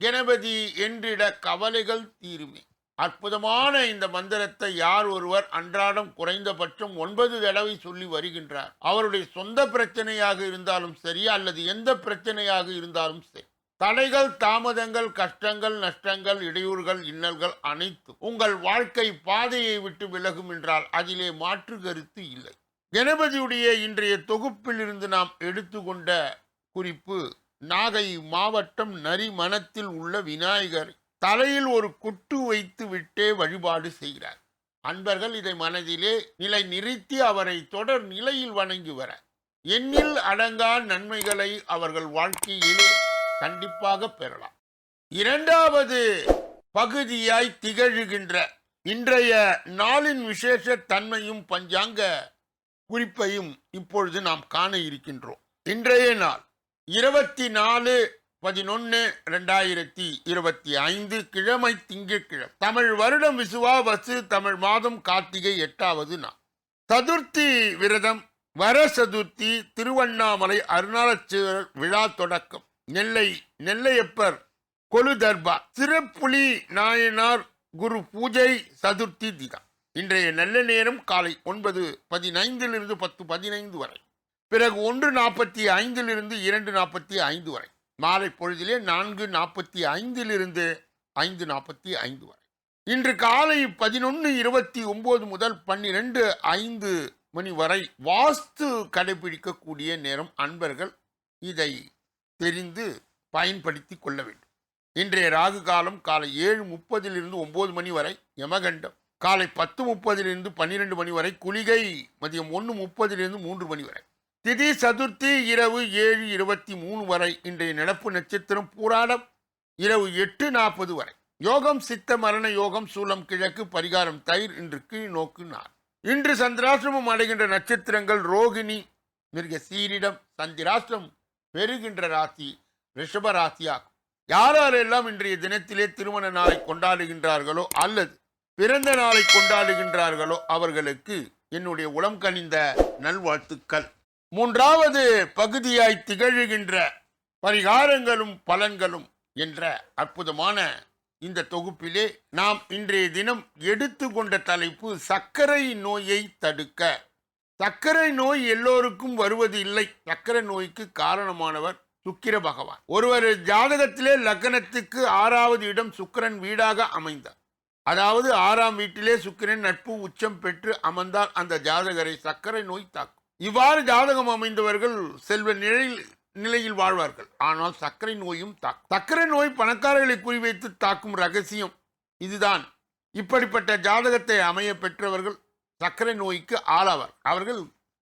கணபதி என்றிட கவலைகள் தீருமே. அற்புதமான இந்த மந்திரத்தை யார் ஒருவர் அன்றாடம் குறைந்தபட்சம் ஒன்பது தடவை சொல்லி வருகின்றார். அவருடைய சொந்த பிரச்சனையாக இருந்தாலும் சரி அல்லது எந்த பிரச்சனையாக இருந்தாலும் சரி. தடைகள் தாமதங்கள் கஷ்டங்கள் நஷ்டங்கள் இடையூறுகள் இன்னல்கள் அனைத்து உங்கள் வாழ்க்கை பாதையை விட்டு விலகும் என்றால் அதிலே மாற்று கருத்து இல்லை. கணபதியுடைய இன்றைய தொகுப்பில் இருந்து நாம் எடுத்துக்கொண்ட குறிப்பு நாகை மாவட்டம் நரிமணத்தில் உள்ள விநாயகர் தலையில் ஒரு குட்டு வைத்து விட்டே வழிபாடு செய்கிறார். அன்பர்கள் இதை மனதிலே நிலை நிறுத்தி அவரை தொடர் நிலையில் வணங்கி வர. எண்ணில் அடங்கா நன்மைகளை அவர்கள் வாழ்க்கையிலே கண்டிப்பாக பெறலாம். இரண்டாவது பகுதியாய் திகழ்கின்ற இன்றைய நாளின் விசேஷ தன்மையும் பஞ்சாங்க குறிப்பையும் இப்பொழுது நாம் காண இருக்கின்றோம். இன்றைய நாள் இருபத்தி நாலு பதினொன்று ரெண்டாயிரத்தி இருபத்தி ஐந்து கிழமை திங்கட்கிழமை. தமிழ் வருடம் விசுவாவசு தமிழ் மாதம் கார்த்திகை எட்டாவது நாள். சதுர்த்தி விரதம் வர சதுர்த்தி திருவண்ணாமலை அருணாச்சலர் விழா தொடக்கம். நெல்லை நெல்லையப்பர் கொலு தர்பா சிறப்புலி நாயனார் குரு பூஜை சதுர்த்தி தினம். இன்றைய நல்ல நேரம் காலை ஒன்பது பதினைந்திலிருந்து பத்து பதினைந்து வரை. பிறகு ஒன்று நாற்பத்தி ஐந்திலிருந்து இரண்டு நாற்பத்தி ஐந்து வரை. மாலை பொழுதிலே நான்கு நாற்பத்தி ஐந்திலிருந்து ஐந்து நாற்பத்தி ஐந்து வரை. இன்று காலை பதினொன்று இருபத்தி ஒம்பது முதல் பன்னிரெண்டு ஐந்து மணி வரை வாஸ்து கடைபிடிக்கக்கூடிய நேரம் அன்பர்கள் இதை தெரிந்து பயன்படுத்தி கொள்ள வேண்டும். இன்றைய ராகு காலம் காலை ஏழு முப்பதிலிருந்து ஒம்பது மணி வரை யமகண்டம். காலை பத்து முப்பதிலிருந்து பன்னிரெண்டு மணி வரை குளிகை. மதியம் ஒன்று முப்பதிலிருந்து மூன்று மணி வரை. திதி சதுர்த்தி இரவு ஏழு இருபத்தி மூணு வரை இன்றைய நடப்பு நட்சத்திரம் பூராடம் இரவு எட்டு நாற்பது வரை. யோகம் சித்த மரண யோகம் சூலம் கிழக்கு பரிகாரம் தயிர் இன்று கீழ் நோக்கு நார். இன்று சந்திராசிரமம் அடைகின்ற நட்சத்திரங்கள் ரோகிணி மிருக சீரிடம் சந்திராசிரம் பெறுகின்ற ராசி ரிஷப ராசியாகும். யாரெல்லாம் இன்றைய தினத்திலே திருமண நாளை கொண்டாடுகின்றார்களோ அல்லது பிறந்த நாளை கொண்டாடுகின்றார்களோ அவர்களுக்கு என்னுடைய உளம் கனிந்த நல்வாழ்த்துக்கள். மூன்றாவது பகுதியாய் திகழ்கின்ற பரிகாரங்களும் பலன்களும் என்ற அற்புதமான இந்த தொகுப்பிலே நாம் இன்றைய தினம் எடுத்துக்கொண்ட தலைப்பு சர்க்கரை நோயை தடுக்க. சர்க்கரை நோய் எல்லோருக்கும் வருவது இல்லை. சர்க்கரை நோய்க்கு காரணமானவர் சுக்கிர பகவான். ஒருவர் ஜாதகத்திலே லக்னத்துக்கு ஆறாவது இடம் சுக்கிரன் வீடாக அமைந்தார். அதாவது ஆறாம் வீட்டிலே சுக்கிரன் நட்பு உச்சம் பெற்று அமர்ந்தால் அந்த ஜாதகரை சர்க்கரை நோய் தாக்கும். இவ்வாறு ஜாதகம் அமைந்தவர்கள் செல்வ நிலையில் நிலையில் வாழ்வார்கள். ஆனால் சர்க்கரை நோயும் தாக்கும். சர்க்கரை நோய் பணக்காரர்களை குறிவைத்து தாக்கும் ரகசியம் இதுதான். இப்படிப்பட்ட ஜாதகத்தை அமைய பெற்றவர்கள் சர்க்கரை நோய்க்கு ஆளாவார். அவர்கள்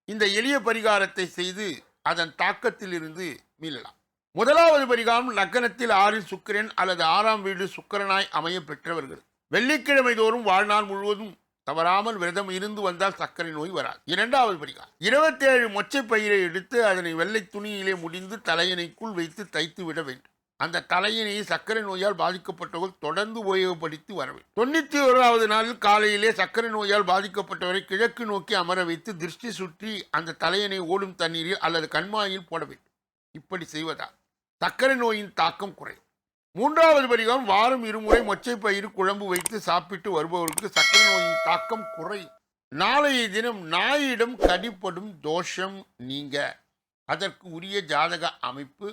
இந்த எளிய பரிகாரத்தை செய்து அதன் தாக்கத்திலிருந்து மீளலாம். முதலாவது பரிகாரம் லக்கணத்தில் ஆறில் சுக்கிரன் அல்லது ஆறாம் வீடு சுக்கிரனாய் அமைய பெற்றவர்கள். வெள்ளிக்கிழமை தோறும் வாழ்நாள் முழுவதும் தவறாமல் விரதம் இருந்து வந்தால் சர்க்கரை நோய் வராது. இரண்டாவது பரிகாரம் இருபத்தேழு மொச்சை பயிரை எடுத்து அதனை வெள்ளை துணியிலே முடிந்து தலையணைக்குள் வைத்து தைத்து விட வேண்டும். அந்த தலையணையை சர்க்கரை நோயால் பாதிக்கப்பட்டவர்கள் தொடர்ந்து உபயோகப்படுத்தி வர வேண்டும். தொண்ணூத்தி ஓராவது நாளில் காலையிலே சர்க்கரை நோயால் பாதிக்கப்பட்டவரை கிழக்கு நோக்கி அமர வைத்து திருஷ்டி சுற்றி அந்த தலையணை ஓடும் தண்ணீரில் அல்லது கண்மாயில் போட வேண்டும். இப்படி செய்வதால் சர்க்கரை நோயின் தாக்கம் குறையும். மூன்றாவது பரிகாரம் வாரம் இருமுறை மொச்சை பயிறு குழம்பு வைத்து சாப்பிட்டு வருபவருக்கு சக்கரை நோயின் தாக்கம் குறையும் நாளைய தினம் நாயிடம் கடிப்படும் தோஷம் நீங்க. அதற்கு உரிய ஜாதக அமைப்பு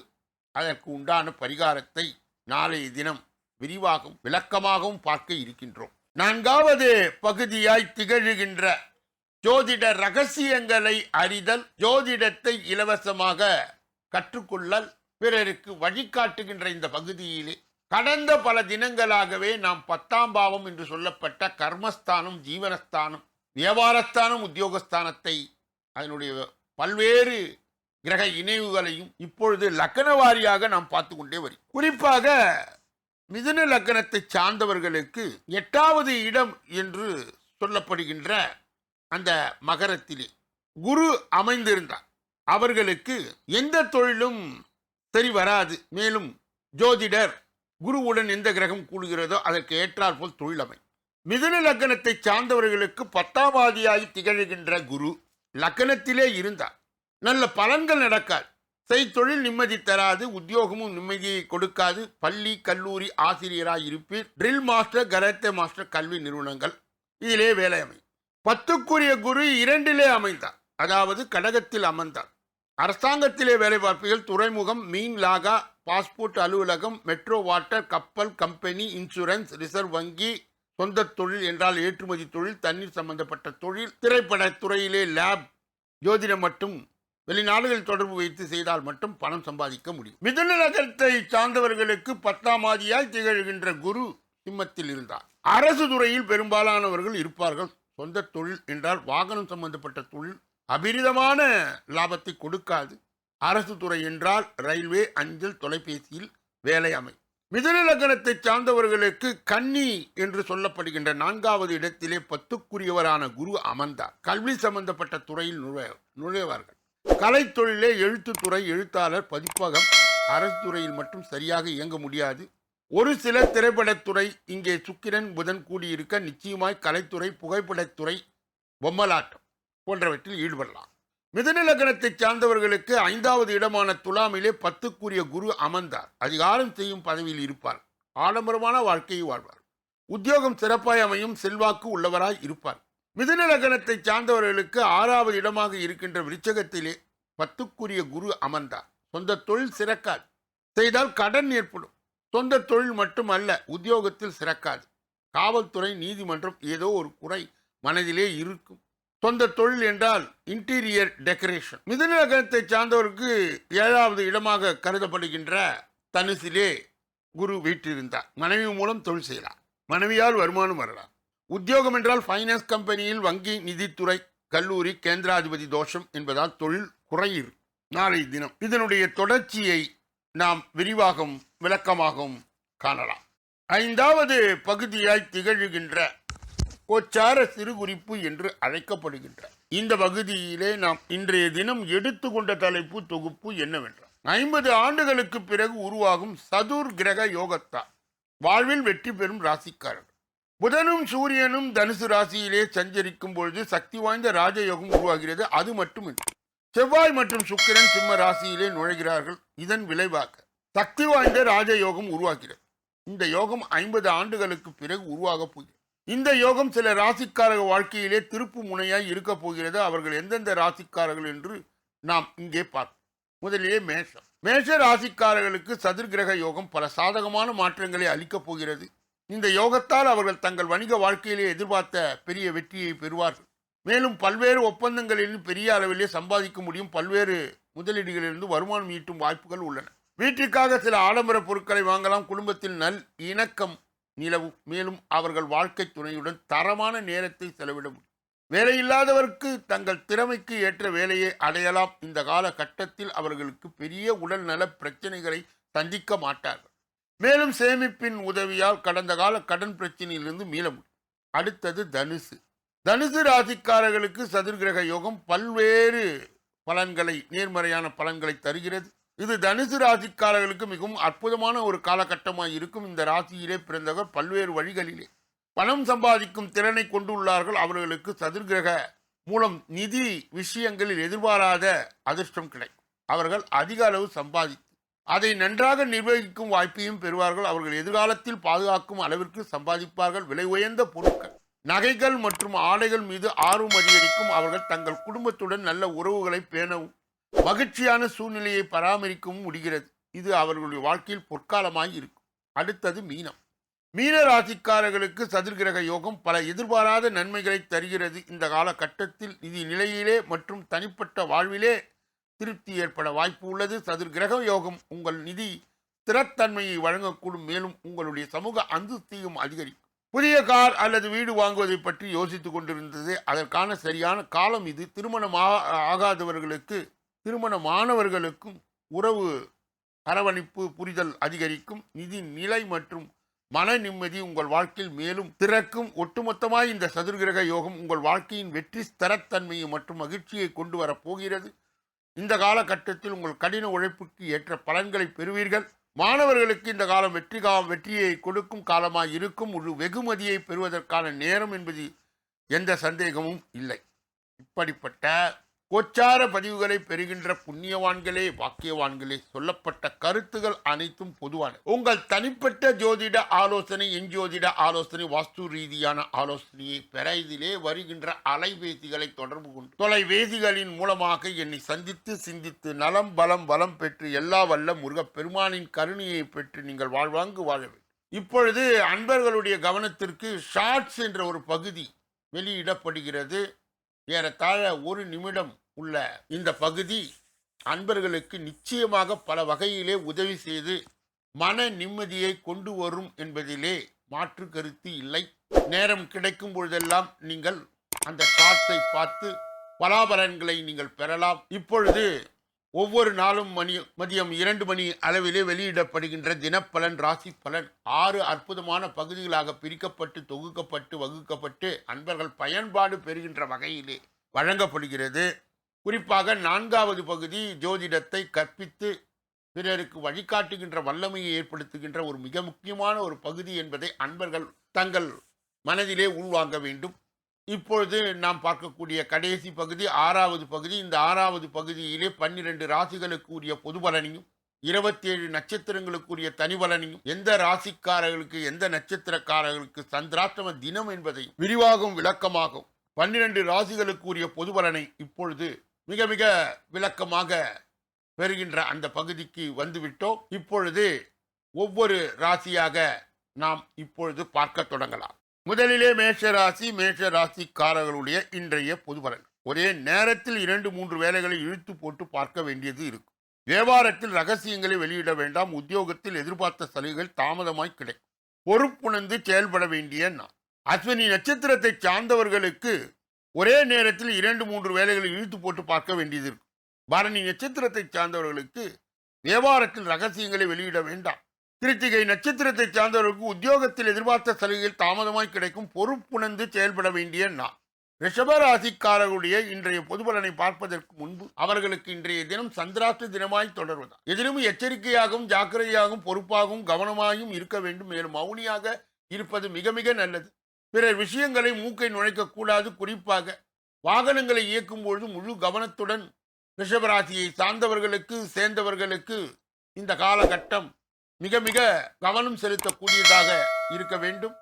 அதற்கு உண்டான பரிகாரத்தை நாளைய தினம் விரிவாகவும் விளக்கமாகவும் பார்க்க இருக்கின்றோம். நான்காவது பகுதியாய் திகழ்கின்ற ஜோதிட ரகசியங்களை அறிதல் ஜோதிடத்தை இலவசமாக கற்றுக்கொள்ளல் பிறருக்கு வழிகாட்டுகின்ற இந்த பகுதியிலே கடந்த பல தினங்களாகவே நாம் பத்தாம் பாவம் என்று சொல்லப்பட்ட கர்மஸ்தானம் ஜீவனஸ்தானம் வியாபாரஸ்தானம் உத்தியோகஸ்தானத்தை அதனுடைய பல்வேறு கிரக இணைவுகளையும் இப்பொழுது லக்கண வாரியாக நாம் பார்த்து கொண்டே வரும் குறிப்பாக மிதுன லக்னத்தை சார்ந்தவர்களுக்கு எட்டாவது இடம் என்று சொல்லப்படுகின்ற அந்த மகரத்திலே குரு அமைந்திருந்தார். அவர்களுக்கு எந்த தொழிலும் சரி வராது. மேலும் ஜோதிடர் குருவுடன் எந்த கிரகம் கூடுகிறதோ அதற்கு ஏற்றாற்போல் தொழில் அமை மிதுன லக்னத்தை சார்ந்தவர்களுக்கு பத்தாவாதியாகி திகழ்கின்ற குரு லக்னத்திலே இருந்தார். நல்ல பலன்கள் நடக்காது. செய்தொழில் நிம்மதி தராது. உத்தியோகமும் நிம்மதியை கொடுக்காது. பள்ளி கல்லூரி ஆசிரியராக இருப்பீர். ட்ரில் மாஸ்டர் கராத்தே மாஸ்டர் கல்வி நிறுவனங்கள். இதிலே வேலை அமையும் பத்துக்குரிய குரு இரண்டிலே அமைந்தார். அதாவது கடகத்தில் அமர்ந்தார். அரசாங்கத்திலே வேலை பார்ப்பீர்கள் துறைமுகம் மீன் லாகா பாஸ்போர்ட் அலுவலகம் மெட்ரோ வாட்டர் கப்பல் கம்பெனி இன்சூரன்ஸ் ரிசர்வ் வங்கி சொந்த தொழில் என்றால் ஏற்றுமதி தொழில் தண்ணீர் சம்பந்தப்பட்ட தொழில் திரைப்படத் துறையிலே லேப் ஜோதிடம் மட்டும் வெளிநாடுகளில் தொடர்பு வைத்து செய்தால் மட்டும் பணம் சம்பாதிக்க முடியும். மிதுன நகரத்தை சார்ந்தவர்களுக்கு பத்தாம் ஆதியாய் திகழ்கின்ற குரு சிம்மத்தில் இருந்தார். அரசு துறையில் பெரும்பாலானவர்கள் இருப்பார்கள். சொந்த தொழில் என்றால் வாகனம் சம்பந்தப்பட்ட தொழில் அபிரிதமான லாபத்தை கொடுக்காது. அரசு துறை என்றால் ரயில்வே அஞ்சல் தொலைபேசியில் வேலை அமை. மிதுன லக்னத்தை சார்ந்தவர்களுக்கு கன்னி என்று சொல்லப்படுகின்ற நான்காவது இடத்திலே பத்துக்குரியவரான குரு அமர்ந்தார். கல்வி சம்பந்தப்பட்ட துறையில் நுழைய நுழைவார்கள். கலைத்தொழிலே எழுத்துத்துறை எழுத்தாளர் பதிப்பகம் அரசு துறையில் மட்டும் சரியாக இயங்க முடியாது. ஒரு சில திரைப்படத்துறை இங்கே சுக்கிரன் புதன் கூடியிருக்க நிச்சயமாய் கலைத்துறை புகைப்படத்துறை பொம்மலாட்டம். போன்றவற்றில் ஈடுபடலாம். மிதுன லக்னத்தைச் சார்ந்தவர்களுக்கு ஐந்தாவது இடமான துலாமிலே பத்துக்குரிய குரு அமர்ந்தார். அதிகாரம் செய்யும் பதவியில் இருப்பார். ஆடம்பரமான வாழ்க்கையை வாழ்வார். உத்தியோகம் சிறப்பாய் அமையும் செல்வாக்கு உள்ளவராய் இருப்பார். மிதுன லக்னத்தை சார்ந்தவர்களுக்கு ஆறாவது இடமாக இருக்கின்ற விருச்சகத்திலே பத்துக்குரிய குரு அமர்ந்தார். சொந்த தொழில் சிறக்காது. செய்தால் கடன் ஏற்படும். சொந்த தொழில் மட்டுமல்ல உத்தியோகத்தில் சிறக்காது. காவல்துறை நீதிமன்றம் ஏதோ ஒரு குறை மனதிலே இருக்கும். சொந்த தொழில் என்றால் இன்டீரியர் டெக்கரேஷன் மிதுன லக்னத்தை சார்ந்தவருக்கு ஏழாவது இடமாக கருதப்படுகின்ற தனுசிலே குரு வீற்றிருந்தார். மனைவி மூலம் தொழில் செய்யலாம் மனைவியால் வருமானம் வரலாம். உத்தியோகம் என்றால் ஃபைனான்ஸ் கம்பெனியில் வங்கி நிதித்துறை கல்லூரி கேந்திராதிபதி தோஷம் என்பதால் தொழில் குறையிரு. நாளை தினம் இதனுடைய தொடர்ச்சியை நாம் விரிவாகவும் விளக்கமாகவும் காணலாம். ஐந்தாவது பகுதியாய் திகழ்கின்ற கோச்சார சிறுகுறிப்பு என்று அழைக்கப்படுகின்றார். இந்த பகுதியிலே நாம் இன்றைய தினம் எடுத்துக்கொண்ட தலைப்பு தொகுப்பு என்னவென்றால் ஐம்பது ஆண்டுகளுக்கு பிறகு உருவாகும் சதுர் கிரக யோகத்தால் வாழ்வில் வெற்றி பெறும் ராசிக்காரர் புதனும் சூரியனும் தனுசு ராசியிலே சஞ்சரிக்கும் பொழுது சக்தி வாய்ந்த ராஜயோகம் உருவாகிறது. அது மட்டுமின்றி செவ்வாய் மற்றும் சுக்கிரன் சிம்ம ராசியிலே நுழைகிறார்கள். இதன் விளைவாக சக்தி வாய்ந்த ராஜயோகம் உருவாகிறது. இந்த யோகம் ஐம்பது ஆண்டுகளுக்கு பிறகு உருவாகப் போகிறது. இந்த யோகம் சில ராசிக்காரக வாழ்க்கையிலே திருப்பு முனையாய் இருக்க போகிறது. அவர்கள் எந்தெந்த ராசிக்காரர்கள் என்று நாம் இங்கே பார்ப்போம். முதலிலே மேஷம். மேஷ ராசிக்காரர்களுக்கு சதுர்கிரக யோகம் பல சாதகமான மாற்றங்களை அளிக்கப் போகிறது. இந்த யோகத்தால் அவர்கள் தங்கள் வணிக வாழ்க்கையிலே எதிர்பார்த்த பெரிய வெற்றியை பெறுவார்கள். மேலும் பல்வேறு ஒப்பந்தங்களிலும் பெரிய அளவிலே சம்பாதிக்க முடியும். பல்வேறு முதலீடுகளிலிருந்து வருமானம் ஈட்டும் வாய்ப்புகள் உள்ளன. வீட்டிற்காக சில ஆடம்பர பொருட்களை வாங்கலாம். குடும்பத்தில் நல் இணக்கம் நிலவும் மேலும் அவர்கள் வாழ்க்கை துணையுடன் தரமான நேரத்தை செலவிட முடியும் வேலையில்லாதவருக்கு தங்கள் திறமைக்கு ஏற்ற வேலையை அடையலாம். இந்த காலகட்டத்தில் அவர்களுக்கு பெரிய உடல்நல பிரச்சனைகளை சந்திக்க மாட்டார்கள். மேலும் சேமிப்பின் உதவியால் கடந்த கால கடன் பிரச்சனையிலிருந்து மீள முடியும். அடுத்தது தனுசு. தனுசு ராசிக்காரர்களுக்கு சதுர்கிரக யோகம் பல்வேறு பலன்களை நேர்மறையான பலன்களை தருகிறது. இது தனுசு ராசிக்காரர்களுக்கு மிகவும் அற்புதமான ஒரு காலகட்டமாக இருக்கும். இந்த ராசியிலே பிறந்தவர் பல்வேறு வழிகளிலே பணம் சம்பாதிக்கும் திறனை கொண்டுள்ளார்கள். அவர்களுக்கு சதுர்கிரக மூலம் நிதி விஷயங்களில் எதிர்பாராத அதிர்ஷ்டம் கிடைக்கும். அவர்கள் அதிக அளவு சம்பாதித்து அதை நன்றாக நிர்வகிக்கும் வாய்ப்பையும் பெறுவார்கள். அவர்கள் எதிர்காலத்தில் பாதுகாக்கும் அளவிற்கு சம்பாதிப்பார்கள். விலை உயர்ந்த பொருட்கள் நகைகள் மற்றும் ஆடைகள் மீது ஆர்வம் அதிகரிக்கும். அவர்கள் தங்கள் குடும்பத்துடன் நல்ல உறவுகளை பேணவும் மகிழ்ச்சியான சூழ்நிலையை பராமரிக்கவும் முடிகிறது. இது அவர்களுடைய வாழ்க்கையில் பொற்காலமாய் இருக்கும். அடுத்தது மீனம். மீன ராசிக்காரர்களுக்கு சதுர்கிரக யோகம் பல எதிர்பாராத நன்மைகளை தருகிறது. இந்த காலகட்டத்தில் நிதி நிலையிலே மற்றும் தனிப்பட்ட வாழ்விலே திருப்தி ஏற்பட வாய்ப்பு உள்ளது. சதுர்கிரக யோகம் உங்கள் நிதி ஸ்திரத்தன்மையை வழங்கக்கூடும். மேலும் உங்களுடைய சமூக அந்தஸ்தையும் அதிகரிக்கும். புதிய கார் அல்லது வீடு வாங்குவதை பற்றி யோசித்துக் கொண்டிருந்தது. அதற்கான சரியான காலம் இது. திருமணம் ஆகாதவர்களுக்கு திருமண திருமணமானவர்களுக்கும் உறவு அரவணைப்பு புரிதல் அதிகரிக்கும். நிதி நிலை மற்றும் மன நிம்மதி உங்கள் வாழ்க்கையில் மேலும் திறக்கும். ஒட்டுமொத்தமாய் இந்த சதுர்கிரக யோகம் உங்கள் வாழ்க்கையின் வெற்றி ஸ்திரத்தன்மையை மற்றும் மகிழ்ச்சியை கொண்டு வரப் போகிறது. இந்த காலகட்டத்தில் உங்கள் கடின உழைப்புக்கு ஏற்ற பலன்களை பெறுவீர்கள். மாணவர்களுக்கு இந்த காலம் வெற்றி காலம் வெற்றியை கொடுக்கும் காலமாக இருக்கும். ஒரு வெகுமதியை பெறுவதற்கான நேரம் என்பது எந்த சந்தேகமும் இல்லை. இப்படிப்பட்ட கோச்சார பதிவுகளை பெறுகின்ற புண்ணியவான்களே வாக்கியவான்களே சொல்லப்பட்ட கருத்துகள் அனைத்தும் பொதுவான. உங்கள் தனிப்பட்ட ஜோதிட ஆலோசனை எஞ்சோதிட ஆலோசனை வாஸ்து ரீதியான ஆலோசனையை பெற இதிலே வருகின்ற அலைபேசிகளை தொடர்பு கொண்டு தொலைபேசிகளின் மூலமாக என்னை சந்தித்து சிந்தித்து நலம் பலம் வளம் பெற்று எல்லா வல்ல முருகப் பெருமானின் கருணையை பெற்று நீங்கள் வாழ்வாங்கு வாழ வேண்டும். இப்பொழுது அன்பர்களுடைய கவனத்திற்கு ஷார்ட்ஸ் என்ற ஒரு பகுதி வெளியிடப்படுகிறது. ஏறத்தாழ ஒரு நிமிடம் உள்ள இந்த பகுதி அன்பர்களுக்கு நிச்சயமாக பல வகையிலே உதவி செய்து மன நிம்மதியை கொண்டு வரும் என்பதிலே மாற்று கருத்து இல்லை. நேரம் கிடைக்கும் பொழுதெல்லாம் நீங்கள் அந்த ஷார்ட்ஸை பார்த்து பலாபலன்களை நீங்கள் பெறலாம். இப்பொழுது ஒவ்வொரு நாளும் மணி மதியம் இரண்டு மணி அளவிலே வெளியிடப்படுகின்ற தினப்பலன் ராசி பலன் ஆறு அற்புதமான பகுதிகளாக பிரிக்கப்பட்டு தொகுக்கப்பட்டு வகுக்கப்பட்டு அன்பர்கள் பயன்பாடு பெறுகின்ற வகையிலே வழங்கப்படுகிறது. குறிப்பாக நான்காவது பகுதி ஜோதிடத்தை கற்பித்து பிறருக்கு வழிகாட்டுகின்ற வல்லமையை ஏற்படுத்துகின்ற ஒரு மிக முக்கியமான ஒரு பகுதி என்பதை அன்பர்கள் தங்கள் மனதிலே உள்வாங்க வேண்டும். இப்பொழுது நாம் பார்க்கக்கூடிய கடைசி பகுதி ஆறாவது பகுதி. இந்த ஆறாவது பகுதியிலே பன்னிரண்டு ராசிகளுக்குரிய பொது பலனையும் இருபத்தேழு நட்சத்திரங்களுக்குரிய தனி பலனையும் எந்த ராசிக்காரர்களுக்கு எந்த நட்சத்திரக்காரர்களுக்கு சந்திராஷ்டம தினம் என்பதை விரிவாகவும் விளக்கமாகும் பன்னிரண்டு ராசிகளுக்குரிய பொது பலனை இப்பொழுது மிக மிக விளக்கமாக பெறுகின்ற அந்த பகுதிக்கு வந்துவிட்டோம். இப்பொழுது ஒவ்வொரு ராசியாக நாம் இப்பொழுது பார்க்க தொடங்கலாம். முதலிலே மேஷ ராசி மேஷ ராசிக்காரர்களுடைய இன்றைய பொது பலன். ஒரே நேரத்தில் இரண்டு மூன்று வேலைகளை இழுத்து போட்டு பார்க்க வேண்டியது இருக்கும். வியாபாரத்தில் ரகசியங்களை வெளியிட வேண்டாம். உத்தியோகத்தில் எதிர்பார்த்த சலுகைகள் தாமதமாய் கிடைக்கும். பொறுப்புணர்ந்து செயல்பட வேண்டிய நான் அஸ்வினி நட்சத்திரத்தை சார்ந்தவர்களுக்கு ஒரே நேரத்தில் இரண்டு மூன்று வேலைகளை இழுத்து போட்டு பார்க்க வேண்டியது இருக்கும். பரணி நட்சத்திரத்தை சார்ந்தவர்களுக்கு வியாபாரத்தில் ரகசியங்களை வெளியிட வேண்டாம். கிருத்திகை நட்சத்திரத்தை சார்ந்தவர்களுக்கு உத்தியோகத்தில் எதிர்பார்த்த சலுகைகள் தாமதமாய் கிடைக்கும் பொறுப்புணர்ந்து செயல்பட வேண்டிய நாள். ரிஷபராசிக்காரர்களுடைய இன்றைய பொதுபலனை பார்ப்பதற்கு முன்பு அவர்களுக்கு இன்றைய தினம் சந்திராஷ்ட தினமாய் தொடர்வதா எதிலும் எச்சரிக்கையாகவும் ஜாக்கிரதையாகவும் பொறுப்பாகவும் கவனமாகவும் இருக்க வேண்டும். மேலும் மௌனியாக இருப்பது மிக மிக நல்லது. பிறர் விஷயங்களை மூக்கை நுழைக்க கூடாது. குறிப்பாக வாகனங்களை இயக்கும் பொழுது முழு கவனத்துடன் ரிஷபராசியை சார்ந்தவர்களுக்கு சேர்ந்தவர்களுக்கு இந்த காலகட்டம் மிக மிக கவனம் செலுத்தக்கூடியதாக இருக்க வேண்டும்.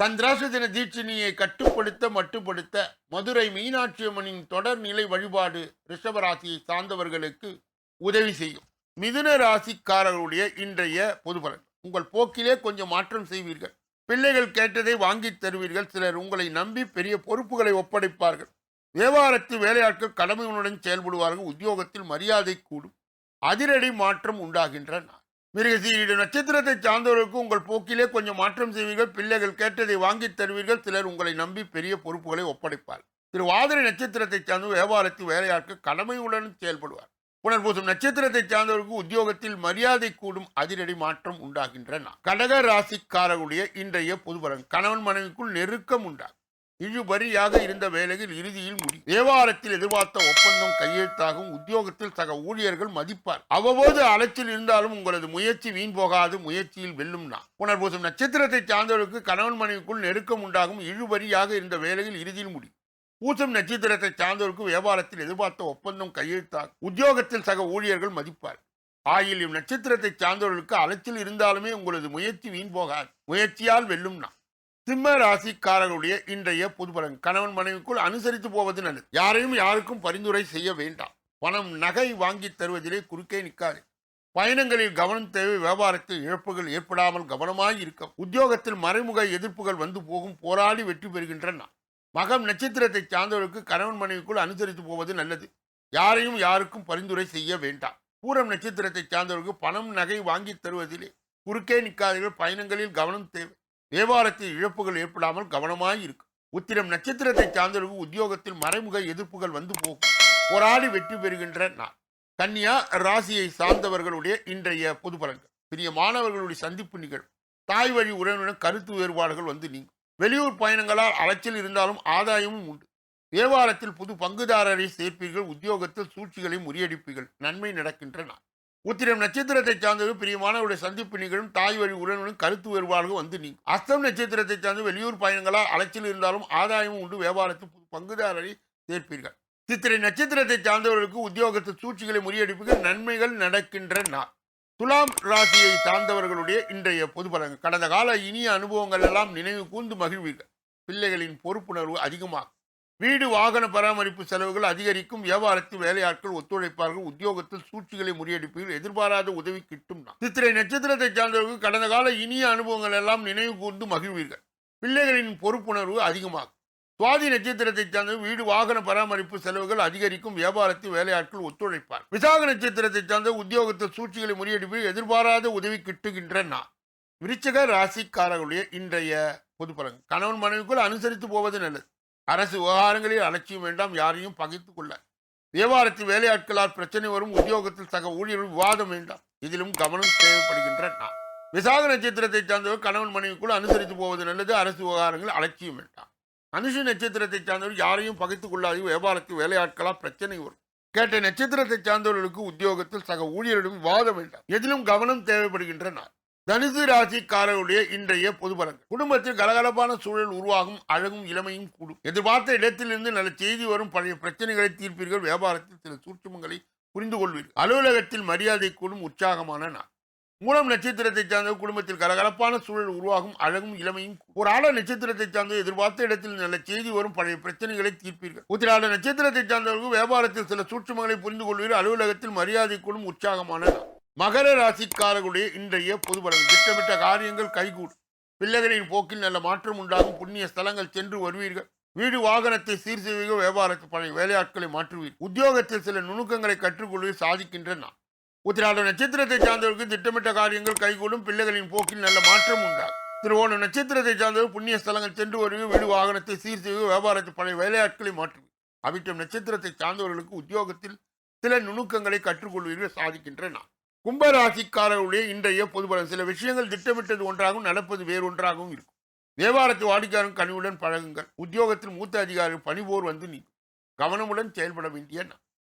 சந்திராச தின தீட்சிணியை கட்டுப்படுத்த மட்டுப்படுத்த மதுரை மீனாட்சி அம்மனின் தொடர் நிலை வழிபாடு ரிஷபராசியை சார்ந்தவர்களுக்கு உதவி செய்யும். மிதுன ராசிக்காரர்களுடைய இன்றைய பொதுபலன் உங்கள் போக்கிலே கொஞ்சம் மாற்றம் செய்வீர்கள். பிள்ளைகள் கேட்டதை வாங்கி தருவீர்கள். சிலர் உங்களை நம்பி பெரிய பொறுப்புகளை ஒப்படைப்பார்கள். வியாபாரத்தில் வேலையாட்கள் கடமைகளுடன் செயல்படுவார்கள். உத்தியோகத்தில் மரியாதை கூடும். அதிரடி மாற்றம் உண்டாகின்றன. மிருகசீரிட நட்சத்திரத்தை சார்ந்தவர்களுக்கு உங்கள் போக்கிலே கொஞ்சம் மாற்றம் செய்வீர்கள். பிள்ளைகள் கேட்டதை வாங்கித் தருவீர்கள். சிலர் உங்களை நம்பி பெரிய பொறுப்புகளை ஒப்படைப்பார் திரு வாதிரை நட்சத்திரத்தை சார்ந்த வியாபாரத்தில் வேலையாட்கள் கடமையுடன் செயல்படுவார். புனர்பூசம் நட்சத்திரத்தை சார்ந்தவர்களுக்கு உத்தியோகத்தில் மரியாதை கூடும் அதிரடி மாற்றம் உண்டாகின்றன. கடக ராசிக்காரர்களுடைய இன்றைய பொதுபலன் கணவன் மனைவிக்குள் நெருக்கம் உண்டாகும். இழுபறியாக இருந்த வேலையில் இறுதியில் முடி. வியாபாரத்தில் எதிர்பார்த்த ஒப்பந்தம் கையெழுத்தாகும். உத்தியோகத்தில் சக ஊழியர்கள் மதிப்பார். அவ்வப்போது அலைச்சல் இருந்தாலும் உங்களது முயற்சி வீண் போகாது. முயற்சியில் வெல்லும் நான் புனர்பூசம் நட்சத்திரத்தை சார்ந்தவர்களுக்கு கணவன் மனைவிக்குள் நெருக்கம் உண்டாகும். இழுபறியாக இருந்த வேலையில் இறுதியில் முடி. பூசம் நட்சத்திரத்தை சார்ந்தவருக்கு வியாபாரத்தில் எதிர்பார்த்த ஒப்பந்தம் கையெழுத்தாகும். உத்தியோகத்தில் சக ஊழியர்கள் மதிப்பார். ஆயிலும் நட்சத்திரத்தை சார்ந்தவர்களுக்கு அலைச்சல் இருந்தாலுமே உங்களது முயற்சி வீண் போகாது. முயற்சியால் வெல்லும் நான் சிம்ம ராசிக்காரர்களுடைய இன்றைய புதுபலன். கணவன் மனைவிக்குள் அனுசரித்து போவது நல்லது. யாரையும் யாருக்கும் பரிந்துரை செய்ய வேண்டாம். பணம் நகை வாங்கி தருவதிலே குறுக்கே நிற்காது பயணங்களில் கவனம் தேவை வியாபாரத்தில் இழப்புகள் ஏற்படாமல் கவனமாக இருக்கும் உத்தியோகத்தில் மறைமுக எதிர்ப்புகள் வந்து போகும் போராடி வெற்றி பெறுகின்றன. மகம் நட்சத்திரத்தை சார்ந்தவர்களுக்கு கணவன் மனைவிக்குள் அனுசரித்து போவது நல்லது. யாரையும் யாருக்கும் பரிந்துரை செய்ய வேண்டாம். பூரம் நட்சத்திரத்தை சார்ந்தவர்களுக்கு பணம் நகை வாங்கி தருவதிலே குறுக்கே நிற்காதீர்கள் பயணங்களில் கவனம் தேவை. தேவாரத்தில் இழப்புகள் ஏற்படாமல் கவனமாய் இருக்கும் உத்திரம் நட்சத்திரத்தை சார்ந்தவர்கள் உத்தியோகத்தில் மறைமுக எதிர்ப்புகள் வந்து போகும். போராடி வெற்றி பெறுகின்ற நாள். கன்னியா ராசியை சார்ந்தவர்களுடைய இன்றைய பொது பலன்கள். பெரிய மாணவர்களுடைய சந்திப்பு நிகழ்வு தாய் வழி உறவினருடன் கருத்து வேறுபாடுகள் வந்து நீங்கும். வெளியூர் பயணங்களால் அலைச்சல் இருந்தாலும் ஆதாயமும் உண்டு. தேவாரத்தில் புது பங்குதாரரை சேர்ப்பீர்கள் உத்தியோகத்தில் சூழ்ச்சிகளை முறியடிப்பீர்கள். நன்மை நடக்கின்ற நாள். உத்திரம் நட்சத்திரத்தை சார்ந்தது பிரியமானவருடைய சந்திப்பு நிகழும் தாய் வழி உடனும் கருத்து வேறுபாடுகள் வந்து நீங்கும். அஸ்தம் நட்சத்திரத்தை சார்ந்து வெளியூர் பயணங்களால் அலைச்சல் இருந்தாலும் ஆதாயமும் உண்டு. வியாபாரத்தில் பங்குதாரரை சேர்ப்பீர்கள். சித்திரை நட்சத்திரத்தை சார்ந்தவர்களுக்கு உத்தியோகத்து சூழ்ச்சிகளை முறியடிப்பீர்கள் நன்மைகள் நடக்கின்ற நாள். துலாம் ராசியை சார்ந்தவர்களுடைய இன்றைய பொது கடந்த கால இனிய அனுபவங்கள் எல்லாம் நினைவு கூர்ந்து மகிழ்வீர்கள். பிள்ளைகளின் பொறுப்புணர்வு அதிகமாகும். வீடு வாகன பராமரிப்பு செலவுகள் அதிகரிக்கும். வியாபாரத்தில் வேலையாட்கள் ஒத்துழைப்பார்கள். உத்தியோகத்தில் சூழ்ச்சிகளை முறியடிப்பீர்கள். எதிர்பாராத உதவி கிட்டும் சித்திரை நட்சத்திரத்தை சார்ந்தவர்கள் கடந்த கால இனிய அனுபவங்கள் எல்லாம் நினைவு கூர்ந்து மகிழ்வீர்கள். பிள்ளைகளின் பொறுப்புணர்வு அதிகமாகும். சுவாதி நட்சத்திரத்தை சார்ந்த வீடு வாகன பராமரிப்பு செலவுகள் அதிகரிக்கும். வியாபாரத்தில் வேலையாட்கள் ஒத்துழைப்பார். விசாக நட்சத்திரத்தை சார்ந்த உத்தியோகத்தில் சூழ்ச்சிகளை முறியடிப்பில் எதிர்பாராத உதவி கிட்டுகின்ற நான் விருச்சக ராசிக்காரர்களுடைய இன்றைய பொது பலன் கணவன் மனைவிக்குள் அனுசரித்து போவது நல்லது. அரசு விவகாரங்களில் அலட்சியம் வேண்டாம் யாரையும் பகைத்துக் கொள்ள. வியாபாரத்தில் வேலையாட்களால் பிரச்சனை வரும் உத்தியோகத்தில் சக ஊழியர்கள் விவாதம் வேண்டாம். இதிலும் கவனம் தேவைப்படுகின்ற நாள் விசாக நட்சத்திரத்தை சார்ந்தவர் கணவன் மனைவிக்குள் அனுசரித்து போவது நல்லது அரசு விவகாரங்கள் அலட்சியம் வேண்டாம். அனுஷ நட்சத்திரத்தை சார்ந்தவர் யாரையும் பகைத்துக் கொள்ளாது வியாபாரத்தில் வேலையாட்களால் பிரச்சனை வரும். கேட்ட நட்சத்திரத்தை சார்ந்தவர்களுக்கு உத்தியோகத்தில் சக ஊழியரிடம் விவாதம் வேண்டாம். எதிலும் கவனம் தேவைப்படுகின்ற நாள் தனுசு ராசிக்காரருடைய இன்றைய பொது பலன்கள். குடும்பத்தில் கலகலப்பான சூழல் உருவாகும் அழகும் இளமையும் கூடும். எதிர்பார்த்த இடத்திலிருந்து நல்ல செய்தி வரும் பழைய பிரச்சனைகளை தீர்ப்பீர்கள் வியாபாரத்தில் சில சூட்சுமங்களை புரிந்து கொள்வீர்கள். அலுவலகத்தில் மரியாதை கூடும் உற்சாகமான நாள். மூலம் நட்சத்திரத்தை சார்ந்த குடும்பத்தில் கலகலப்பான சூழல் உருவாகும் அழகும் இளமையும் ஒரு ஆள நட்சத்திரத்தை சார்ந்த எதிர்பார்த்த இடத்தில் நல்ல செய்தி வரும் பழைய பிரச்சனைகளை தீர்ப்பீர்கள். உத்திராட நட்சத்திரத்தை சார்ந்தவர்கள் வியாபாரத்தில் சில சூட்சமங்களை புரிந்து கொள்வீர்கள் அலுவலகத்தில் மரியாதை கூடும் உற்சாகமான நாள். மகர ராசிக்காரர்களுடைய இன்றைய பொது பலன். திட்டமிட்ட காரியங்கள் கைகூடும். பிள்ளைகளின் போக்கில் நல்ல மாற்றம் உண்டாகும். புண்ணிய ஸ்தலங்கள் சென்று வருவீர்கள். வீடு வாகனத்தை சீர் செய்வீர்கள் வியாபாரத்தை பழைய வேலையாட்களை மாற்றுவீர் உத்தியோகத்தில் சில நுணுக்கங்களை கற்றுக்கொள்வீர் சாதிக்கின்ற நான். உத்திராட நட்சத்திரத்தை சார்ந்தவர்களுக்கு திட்டமிட்ட காரியங்கள் கைகூடும். பிள்ளைகளின் போக்கில் நல்ல மாற்றம் உண்டாகும். திருவோண நட்சத்திரத்தை சார்ந்தவர் புண்ணிய ஸ்தலங்கள் சென்று வருவீர்கள். வீடு வாகனத்தை சீர் செய்வீர்கள் வியாபாரத்தை பழைய வேலையாட்களை மாற்றுவீர் அவிட்டம் நட்சத்திரத்தை சார்ந்தவர்களுக்கு உத்தியோகத்தில் சில நுணுக்கங்களை கற்றுக்கொள்வீர்கள். சாதிக்கின்ற நான். கும்பராசிக்காரர்களுடைய இன்றைய பொதுபலன். சில விஷயங்கள் திட்டமிட்டது ஒன்றாகவும் நடப்பது வேறொன்றாகவும் இருக்கும். வியாபாரத்து வாடிக்கையாளர் கனிவுடன் பழகுங்கள். உத்தியோகத்தில் மூத்த அதிகாரிகள் பணிபோர் வந்து நீ கவனமுடன் செயல்பட வேண்டிய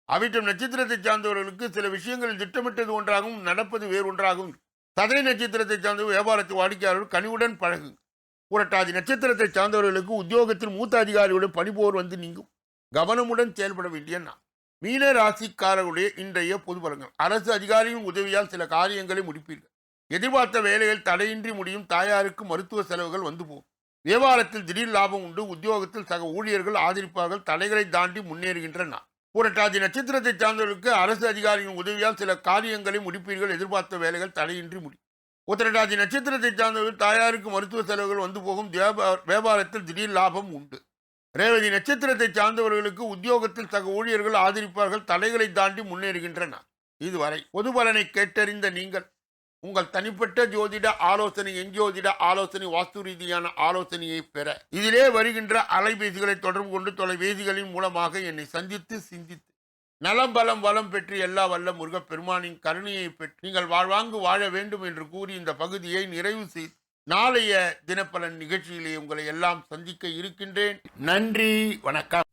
அவிட்டம் நட்சத்திரத்தை சார்ந்தவர்களுக்கு சில விஷயங்கள் திட்டமிட்டது ஒன்றாகவும் நடப்பது வேறொன்றாகவும் இருக்கும். நட்சத்திரத்தை சார்ந்த வியாபாரத்து வாடிக்கையாளர்கள் கனிவுடன் பழகுங்கள். புரட்டாதி நட்சத்திரத்தை சார்ந்தவர்களுக்கு உத்தியோகத்தில் மூத்த அதிகாரிகளுடன் பணிபோர் வந்து நீங்கும். கவனமுடன் செயல்பட வேண்டிய நான் மீன ராசிக்காரர்களுடைய இன்றைய பொது பலன்கள். அரசு அதிகாரியின் உதவியால் சில காரியங்களை முடிப்பீர்கள். எதிர்பார்த்த வேலைகள் தடையின்றி முடியும். தாயாருக்கு மருத்துவ செலவுகள் வந்து போகும். வியாபாரத்தில் திடீர் லாபம் உண்டு. உத்தியோகத்தில் சக ஊழியர்கள் ஆதரிப்பார்கள். தடைகளை தாண்டி முன்னேறுகின்ற புரட்டாதி நட்சத்திரத்தை சார்ந்தவர்களுக்கு அரசு அதிகாரியின் உதவியால் சில காரியங்களை முடிப்பீர்கள். எதிர்பார்த்த வேலைகள் தடையின்றி முடியும். உத்திரட்டாதி நட்சத்திரத்தை சார்ந்தவர்கள் தாயாருக்கு மருத்துவ செலவுகள் வந்து போகும். வியாபாரத்தில் திடீர் லாபம் உண்டு. ரேவதி நட்சத்திரத்தை சார்ந்தவர்களுக்கு உத்தியோகத்தில் சக ஊழியர்கள் ஆதரிப்பார்கள் தடைகளை தாண்டி முன்னேறுகின்றன. இதுவரை பொது பலனை கேட்டறிந்த நீங்கள் உங்கள் தனிப்பட்ட ஜோதிட ஆலோசனை எஞ்சோதிட ஆலோசனை வாஸ்து ரீதியான ஆலோசனையை பெற. இதிலே வருகின்ற அலைபேசிகளை தொடர்பு கொண்டு தொலைபேசிகளின் மூலமாக என்னை சந்தித்து சிந்தித்து நலம் பலம் வளம் பெற்று எல்லா வல்ல முருகப் பெருமானின் கருணையை பெற்று நீங்கள் வாழ்வாங்கு வாழ வேண்டும் என்று கூறி இந்த பகுதியை நிறைவு செய்து நாளைய தினப்பலன் நிகழ்ச்சியிலே உங்களை எல்லாம் சந்திக்க இருக்கின்றேன். நன்றி வணக்கம்.